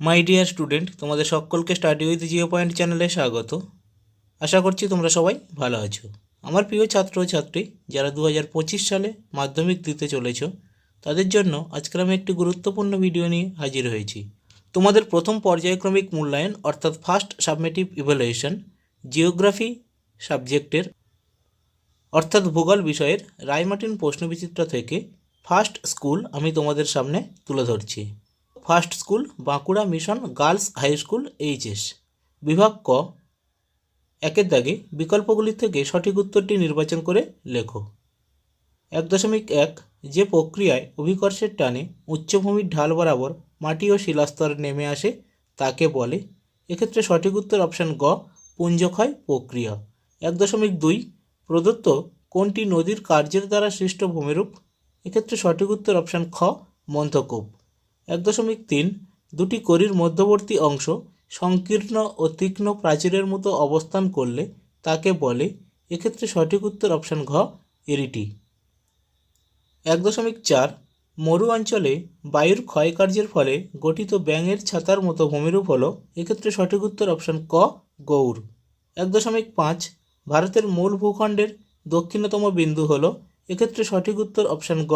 My dear student তোমাদের সকলকে study with Jio point চ্যানেলে স্বাগত। আশা করছি তোমরা সবাই ভালো আছো। আমার প্রিয় ছাত্র ছাত্রী, যারা দু হাজার পঁচিশ সালে মাধ্যমিক দিতে চলেছ, তাদের জন্য আজকের আমি একটি গুরুত্বপূর্ণ ভিডিও নিয়ে হাজির হয়েছি। তোমাদের প্রথম পর্যায়ক্রমিক মূল্যায়ন, অর্থাৎ ফার্স্ট সাবমেটিভ ইভ্যালুয়েশন জিওগ্রাফি সাবজেক্টের অর্থাৎ ভূগোল বিষয়ের রায়মার্টিন প্রশ্নবিচিত্র থেকে ফার্স্ট স্কুল আমি তোমাদের সামনে তুলে ধরছি। First school, Bankura mission girls high school, HS. বিভাগ ক। একের দাগে বিকল্পগুলি থেকে সঠিক উত্তরটি নির্বাচন করে লেখো। এক দশমিক এক, যে প্রক্রিয়ায় অভিকর্ষের টানে উচ্চভূমির ঢাল বরাবর মাটি ও শিলাস্তর নেমে আসে, তাকে বলে। এক্ষেত্রে সঠিক উত্তর অপশান গ পুঞ্জক্ষয় প্রক্রিয়া। এক দশমিক দুই, প্রদত্ত কোনটি নদীর কার্যের দ্বারা সৃষ্ট ভূমিরূপ? এক্ষেত্রে সঠিক উত্তর অপশান খ, মন্থকূপ। এক দশমিক তিন দুটি করির মধ্যবর্তী অংশ সংকীর্ণ ও তীক্ষ্ণ প্রাচীরের মতো অবস্থান করলে তাকে বলে, এক্ষেত্রে সঠিক উত্তর অপশান ঘ, এরিটি। এক দশমিক চার মরু অঞ্চলে বায়ুর ক্ষয়কার্যের ফলে গঠিত ব্যাঙের ছাতার মতো ভূমিরূপ হল এক্ষেত্রে সঠিক উত্তর অপশান ক গৌর এক দশমিক পাঁচ ভারতের মূল ভূখণ্ডের দক্ষিণতম বিন্দু হল, এক্ষেত্রে সঠিক উত্তর অপশান গ,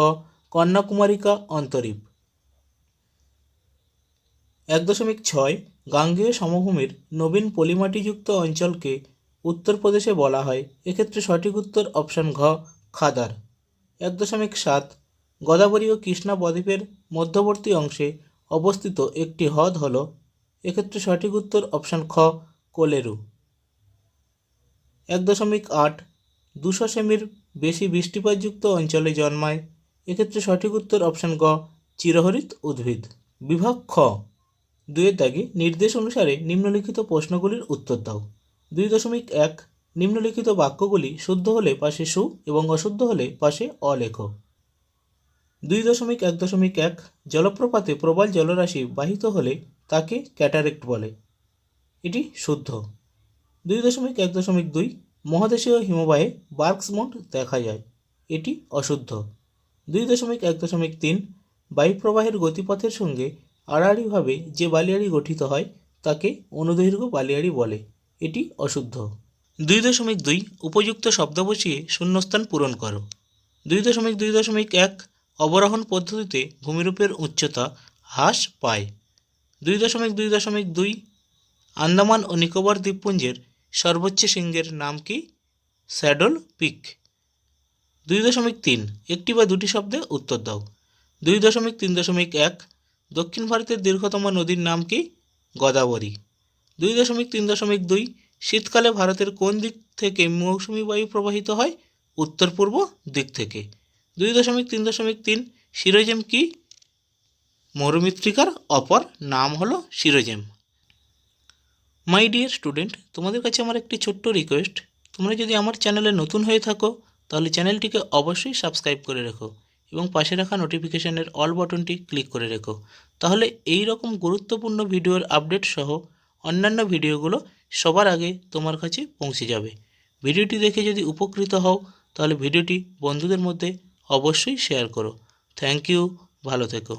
কন্যাকুমারিকা অন্তরীপ। এক দশমিক ছয় গাঙ্গেয় সমভূমির নবীন পলিমাটিযুক্ত অঞ্চলকে উত্তরপ্রদেশে বলা হয়। এক্ষেত্রে সঠিক উত্তর অপশান ঘ, খাদার। এক দশমিক সাত, গোদাবরী ও কৃষ্ণা বদ্বীপের মধ্যবর্তী অংশে অবস্থিত একটি হ্রদ হল। এক্ষেত্রে সঠিক উত্তর অপশান খ, কোলেরু। এক দশমিক আট, দুশো সেমির বেশি বৃষ্টিপাতযুক্ত অঞ্চলে জন্মায়। এক্ষেত্রে সঠিক উত্তর অপশান গ চিরহরিত উদ্ভিদ। বিভাগ খ। দুয়ের দাগে নির্দেশ অনুসারে নিম্নলিখিত প্রশ্নগুলির উত্তর দাও। দুই দশমিক এক, নিম্নলিখিত বাক্যগুলি শুদ্ধ হলে পাশে সু এবং অশুদ্ধ হলে পাশে অলেখ। দুই দশমিক এক দশমিক এক, জলপ্রপাতে প্রবল জলরাশি বাহিত হলে তাকে ক্যাটারেক্ট বলে। এটি শুদ্ধ। দুই দশমিক এক দশমিক দুই, মহাদেশীয় হিমবাহে বার্কসমন্ট দেখা যায়। এটি অশুদ্ধ। দুই দশমিক এক দশমিক তিন, বায়ুপ্রবাহের গতিপথের সঙ্গে আড়াআড়িভাবে যে বালিয়াড়ি গঠিত হয়, তাকে অনুদৈর্ঘ্য বালিয়াড়ি বলে। এটি অশুদ্ধ। দুই দশমিক দুই উপযুক্ত শব্দ বসিয়ে শূন্যস্থান পূরণ করো। দুই দশমিক দুই দশমিক এক অবরোহণ পদ্ধতিতে ভূমিরূপের উচ্চতা হ্রাস পায়। দুই দশমিক দুই দশমিক দুই আন্দামান ও নিকোবর দ্বীপপুঞ্জের সর্বোচ্চ শৃঙ্গের নাম কি? Saddle peak. দুই দশমিক তিন একটি বা দুটি শব্দে উত্তর দাও। দুই দশমিক তিন দশমিক এক দক্ষিণ ভারতের দীর্ঘতম নদীর নাম কি? গোদাবরী। দুই দশমিক তিন দশমিক দুই, শীতকালে ভারতের কোন দিক থেকে মৌসুমি বায়ু প্রবাহিত হয়? উত্তর পূর্ব দিক থেকে। দুই দশমিক তিন দশমিক তিন শিরোজেম কি? মরুমৃত্তিকার, অপর নাম হলো শিরোজেম মাই ডিয়ার স্টুডেন্ট তোমাদের কাছে আমার একটি ছোট্ট রিকোয়েস্ট তোমরা যদি আমার চ্যানেলে নতুন হয়ে থাকো, তাহলে চ্যানেলটিকে অবশ্যই সাবস্ক্রাইব করে রেখো। এবং পাশে রাখা নোটিফিকেশানের অল বাটনটি ক্লিক করে রেখো। তাহলে এই রকম গুরুত্বপূর্ণ ভিডিওর আপডেট সহ অন্যান্য ভিডিওগুলো সবার আগে তোমার কাছে পৌঁছে যাবে। ভিডিওটি দেখে যদি উপকৃত হও, তাহলে ভিডিওটি বন্ধুদের মধ্যে অবশ্যই শেয়ার করো। থ্যাংক ইউ ভালো থেকো।